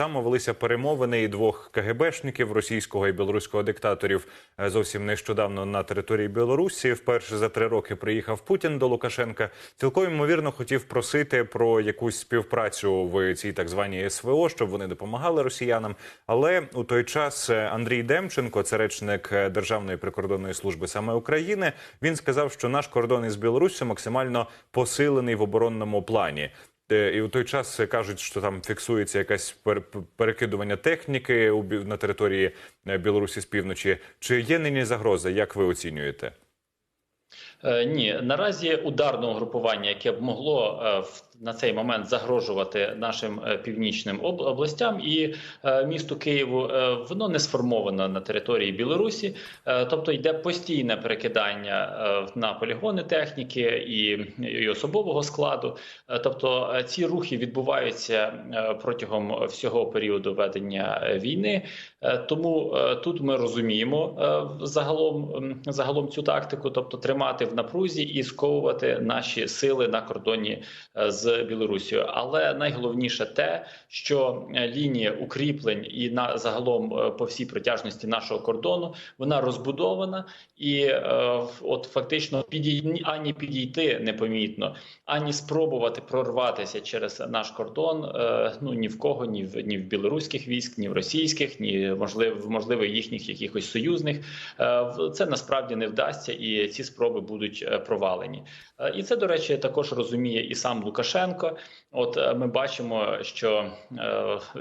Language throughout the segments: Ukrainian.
само велися перемовини і двох КГБшників російського і білоруського диктаторів е, зовсім нещодавно на території Білорусі. Вперше за три роки приїхав Путін до Лукашенка. Цілком ймовірно хотів просити про якусь співпрацю в цій так званій СВО, щоб вони допомагали росіянам. Але у той час е, Андрій Демченко, це речник е, Державної прикордонної служби саме України, він сказав, що наш кордон із Білоруссю максимально посилений в оборонному плані. Е, І у той час кажуть, що там фіксується якесь пер- перекидування техніки на території е, Білорусі з півночі. Чи є нині загроза? Як ви оцінюєте? Е, Ні, наразі ударного групування, яке б могло е, в- на цей момент загрожувати нашим е, північним об- областям і місту Києву, воно не сформовано на території Білорусі, тобто йде постійне перекидання на полігони техніки і, і особового складу. Тобто ці рухи відбуваються протягом всього періоду ведення війни. Тому тут ми розуміємо загалом, загалом цю тактику, тобто тримати в напрузі і сковувати наші сили на кордоні е, з Білорусією. Але найголовніше те, що е, лінія укріплень і на загалом е, по всій протяжності нашого кордону вона розбудована, і от фактично підій... ані підійти непомітно, ані спробувати прорватися через наш кордон. Ну ні в кого, ні в ні в білоруських військ, ні в російських, ні можливо, можливо їхніх якихось союзних. Це насправді не вдасться, і ці спроби будуть е, провалені. Е, І це, до речі, також розуміє і сам Лукашенко. От е, ми бачимо, що,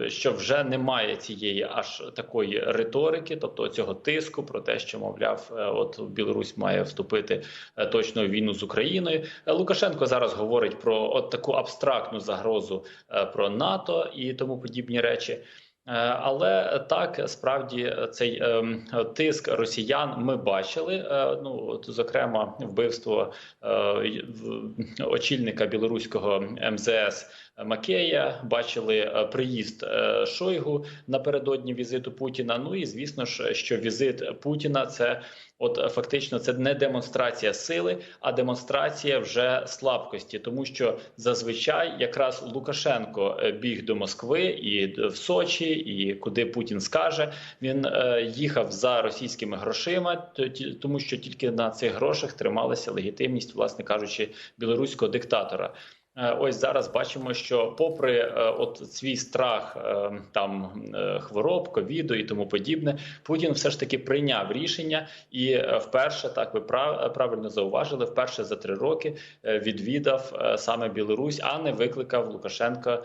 що вже немає цієї аж такої риторики, тобто цього тиску про те, що мовляв, от Білорусь має вступити точно в війну з Україною. Лукашенко зараз говорить про от таку абстрактну загрозу про НАТО і тому подібні речі. Е, Але так справді цей ем, тиск росіян ми бачили. Е, Ну зокрема, вбивство е, очільника білоруського МЗС Макея. Бачили приїзд Шойгу напередодні візиту Путіна. Ну і звісно ж, що візит Путіна це. От фактично це не демонстрація сили, а демонстрація вже слабкості, тому що зазвичай якраз Лукашенко біг до Москви і в Сочі, і куди Путін скаже, він е, їхав за російськими грошима, тому що тільки на цих грошах трималася легітимність, власне кажучи, білоруського диктатора. Е, Ось зараз бачимо, що попри е, от свій страх е, там хвороб, ковіду і тому подібне, Путін все ж таки прийняв рішення і вперше так ви прав- правильно зауважили, вперше за три роки відвідав саме Білорусь, а не викликав Лукашенка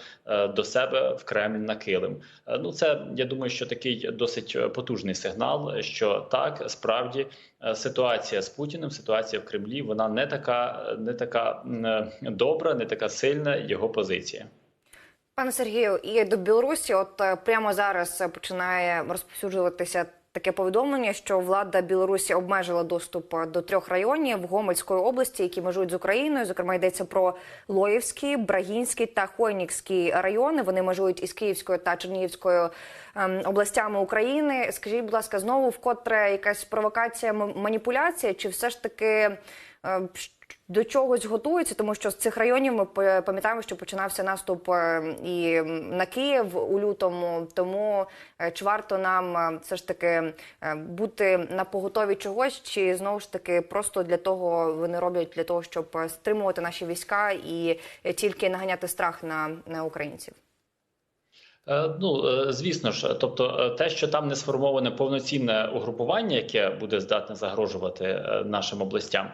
до себе в Кремль на килим. Ну це я думаю, що такий досить потужний сигнал, що так справді ситуація з Путіним, ситуація в Кремлі, вона не така, не така добра, не така сильна його позиція. Пане Сергію, і до Білорусі, от е, прямо зараз починає розповсюджуватися таке повідомлення, що влада Білорусі обмежила доступ е, до трьох районів Гомельської області, які межують з Україною. Зокрема, йдеться про Лоївський, Брагінський та Хойнікський райони. Вони межують із Київською та Чернігівською ем, областями України. Скажіть, будь ласка, знову вкотре якась провокація, маніпуляція, чи все ж таки до чогось готуються, тому що з цих районів ми пам'ятаємо, що починався наступ е, і на Київ у лютому. Тому е, чи варто нам е, все ж таки е, бути на поготові чогось, чи знову ж таки просто для того вони роблять для того, щоб е, стримувати наші війська і е, тільки наганяти страх на, на українців? Е, Ну е, звісно ж, тобто, е, те, що там не сформоване повноцінне угрупування, яке буде здатне загрожувати нашим областям,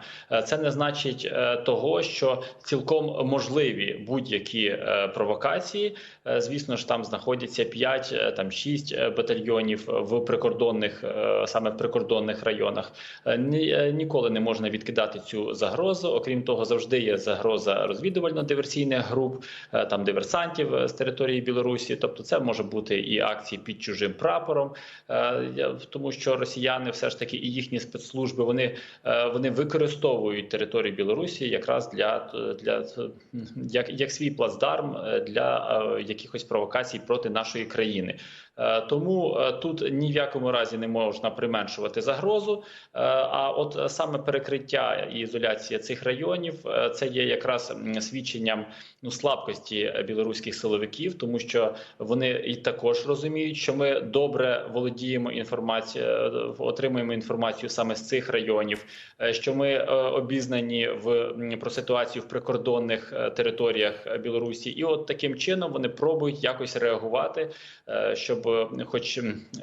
це не значить того, що цілком можливі будь-які провокації. Звісно ж, там знаходяться 5, там 6 батальйонів в прикордонних саме в прикордонних районах. Ні- Ніколи не можна відкидати цю загрозу. Окрім того, завжди є загроза розвідувально-диверсійних груп, там диверсантів з території Білорусі. Тобто, це може бути і акції під чужим прапором, е, тому що росіяни все ж таки і їхні спецслужби вони, е, вони використовують територію Білорусі якраз для, для як, як свій плацдарм е, для якихось провокацій проти нашої країни. Тому тут ні в якому разі не можна применшувати загрозу. А от саме перекриття і ізоляція цих районів це є якраз свідченням ну слабкості білоруських силовиків, тому що вони. Вони і також розуміють, що ми добре володіємо інформацією, отримуємо інформацію саме з цих районів, е, що ми е, обізнані в про ситуацію в прикордонних е, територіях Білорусі, і от таким чином вони пробують якось реагувати, е, щоб, е, хоч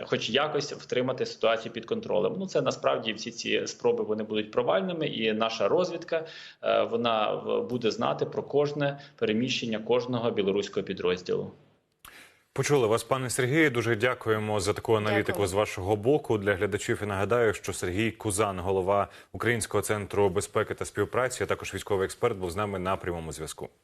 хоч якось втримати ситуацію під контролем. Ну це насправді всі ці спроби вони будуть провальними, і наша розвідка е, вона буде знати про кожне переміщення кожного білоруського підрозділу. Почули вас, пане Сергію. Дуже дякуємо за таку аналітику Дякую. з вашого боку. Для глядачів і нагадаю, що Сергій Кузан, голова Українського центру безпеки та співпраці, а також військовий експерт, був з нами на прямому зв'язку.